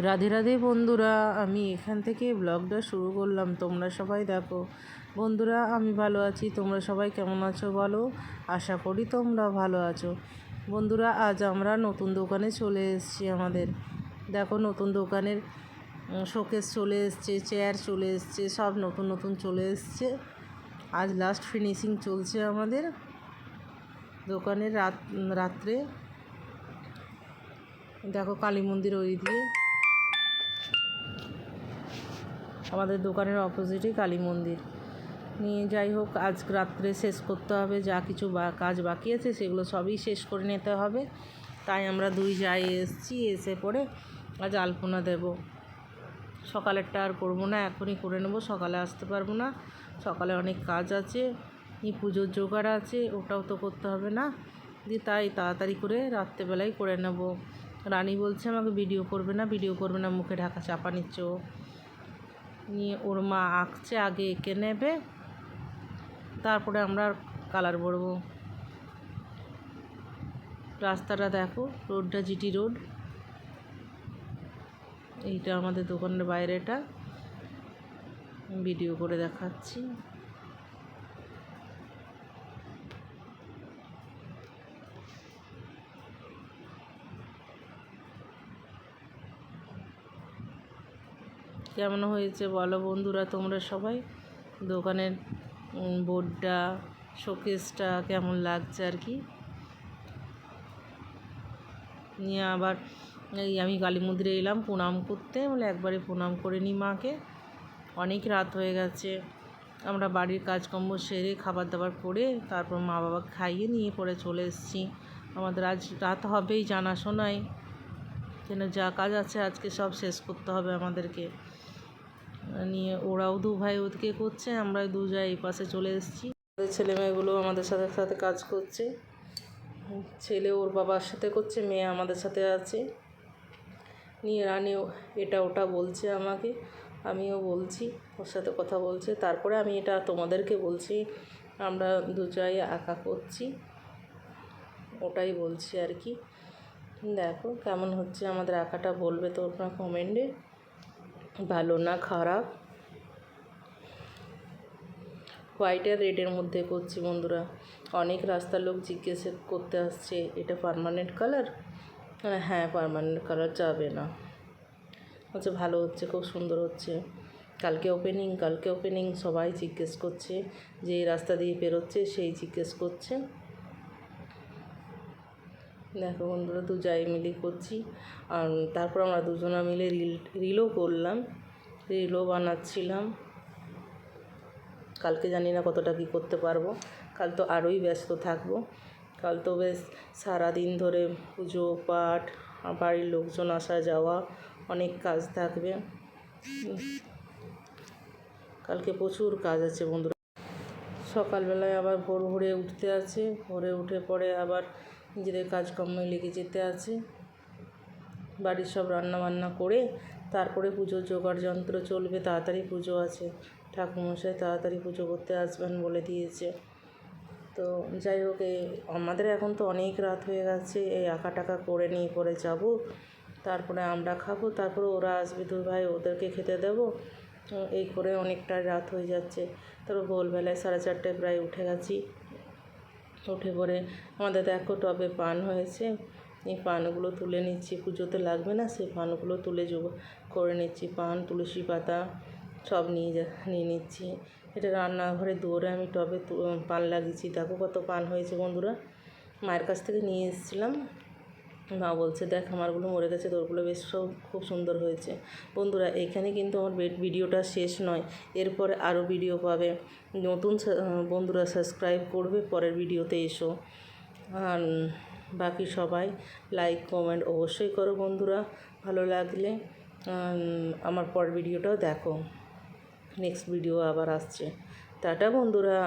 রাধে রাধে বন্ধুরা, আমি এখান থেকে ব্লগটা শুরু করলাম। তোমরা সবাই দেখো। বন্ধুরা, আমি ভালো আছি। তোমরা সবাই কেমন আছো বলো? আশা করি তোমরা ভালো আছো। বন্ধুরা, আজ আমরা নতুন দোকানে চলে এসেছি আমাদের। দেখো, নতুন দোকানের শোকেস চলে এসছে, চেয়ার চলে এসছে, সব নতুন নতুন চলে এসছে। আজ লাস্ট ফিনিশিং চলছে আমাদের দোকানের রাত, রাত্রে। দেখো, কালী মন্দির ওই দিয়ে। আমাদের দোকানের অপোজিটে কালী মন্দির। নিয়ে যাই হোক, আজ রাত্রে শেষ করতে হবে, যা কিছু বা কাজ বাকি আছে সেগুলো সবই শেষ করে নিতে হবে। তাই আমরা দুই যাই এসছি, এসে পরে আজ আলপনা দেব। সকালেরটা আর করব না, এখনই করে নেব, সকালে আসতে পারব না। সকালে অনেক কাজ আছে পুজোর জোগাড় আছে, ওটাও তো করতে হবে না। দিয়ে তাই তাড়াতাড়ি করে রাত্রেবেলায় করে নেব। রানী বলছে আমাকে ভিডিও করবে না, ভিডিও করবে না, মুখে ঢাকা চাপা নিচ্ছ। নিয়ে ওর মা আঁকছে, আগে এঁকে নেবে। তারপরে আমরা কালার ভরবো। রাস্তাটা দেখো, রোডটা জিটি রোড। এইটা আমাদের দোকানের বাইরেটা। ভিডিও করে দেখাচ্ছি। কেমন হয়েছে বলো বন্ধুরা, তোমরা সবাই? দোকানের বোর্ডটা, শোকেসটা কেমন লাগছে আর কি? নিয়ে আবার এই আমি কালী মন্দিরে এলাম প্রণাম করতে, বলে একবারে প্রণাম করে নিই মাকে। অনেক রাত হয়ে গেছে, আমরা বাড়ির কাজকর্ম সেরে খাবার দাবার করে তারপর মা বাবা খাইয়ে নিয়ে পরে চলে এসেছি। আমাদের আজ রাত হবেই জানাশোনায়। কেন যা কাজ আছে আজকে সব শেষ করতে হবে আমাদেরকে। নিয়ে ওরাও দু ভাই ওদিকে করছে আমরা দু যাই এই পাশে চলে এসেছি। ছেলে মেয়েগুলো আমাদের সাথে সাথে কাজ করছে। ছেলে ওর বাবার সাথে করছে, মেয়ে আমাদের সাথে আছে। নিয়ে রানী এটা ওটা বলছে আমাকে, আমিও বলছি, ওর সাথে কথা বলছে। তারপরে আমি এটা তোমাদেরকে বলছি, আমরা দু যাই আঁকা করছি। ওটাই বলছি আর কি। দেখো কেমন হচ্ছে আমাদের আঁকাটা বলবে তোমরা কমেন্টে ভালো না খারাপ? হোয়াইট আর রেডের মধ্যে করছি বন্ধুরা। অনেক রাস্তার লোক জিজ্ঞেস করতে আসছে, এটা পারমানেন্ট কালার হ্যাঁ পারমানেন্ট কালার যাবে না। হচ্ছে ভালো হচ্ছে, খুব সুন্দর হচ্ছে। কালকে ওপেনিং কালকে ওপেনিং সবাই জিজ্ঞেস করছে, যে রাস্তা দিয়ে বেরোচ্ছে, সেই জিজ্ঞেস করছে। দেখো বন্ধুরা তো যাই মিলে করছি। আর তারপর আমরা দুজনা মিলে রিল, রিলও করলাম। রিলও বানাচ্ছিলাম। কালকে জানি না কতটা কী করতে পারব। কাল তো আরোই ব্যস্ত থাকব। কাল তো বেশ সারাদিন ধরে পুজো পাঠ বাড়ির লোকজন আসা যাওয়া, অনেক কাজ থাকবে। কালকে প্রচুর কাজ আছে বন্ধুরা। সকালবেলায় আবার ভোর ভোরে উঠতে আছে। ভোরে উঠে পরে আবার নিজেদের কাজকর্মে লেগে যেতে আছে। বাড়ির সব রান্না বান্না করে তারপরে পুজোর জোগাড় যন্ত্র চলবে, তাড়াতাড়ি পুজো আছে। ঠাকুরমশাই তাড়াতাড়ি পুজো করতে আসবেন বলে দিয়েছে। তো যাই হোক এই আমাদের এখন তো অনেক রাত হয়ে গেছে, এই আঁকা টাকা করে নিয়ে পরে যাব। তারপরে আমরা খাব, তারপরে ওরা আসবে দু ভাই ওদেরকে খেতে দেবো। এই করে অনেকটা রাত হয়ে যাচ্ছে। তারপর ভোরবেলায় সাড়ে চারটায় প্রায় উঠে গেছি। উঠে পড়ে। আমাদের দেখো টবে পান হয়েছে। এই পানগুলো তুলে নিচ্ছি। পুজোতে লাগবে না, সেই পানগুলো তুলে যোগ করে নিচ্ছি। পান, তুলসী পাতা সব নিয়ে যা, নিয়ে নিচ্ছি। এটা রান্নাঘরে দৌড়ে আমি টবে পান লাগিয়েছি। দেখো কত পান হয়েছে বন্ধুরা। মায়ের কাছ থেকে নিয়ে এসেছিলাম। মা বলছে, দেখ, আমারগুলো মরে গেছে, তোরগুলো বেশ সব খুব সুন্দর হয়েছে। বন্ধুরা, এখানে কিন্তু আমার ভিডিওটা শেষ নয়, এরপরে আরও ভিডিও পাবে। নতুন বন্ধুরা, সাবস্ক্রাইব করবে, পরের ভিডিওতে এসো। আর বাকি সবাই লাইক, কমেন্ট অবশ্যই করো বন্ধুরা, ভালো লাগলে। আমার পরের ভিডিওটাও দেখো। নেক্সট ভিডিও আবার আসছে। টাটা বন্ধুরা।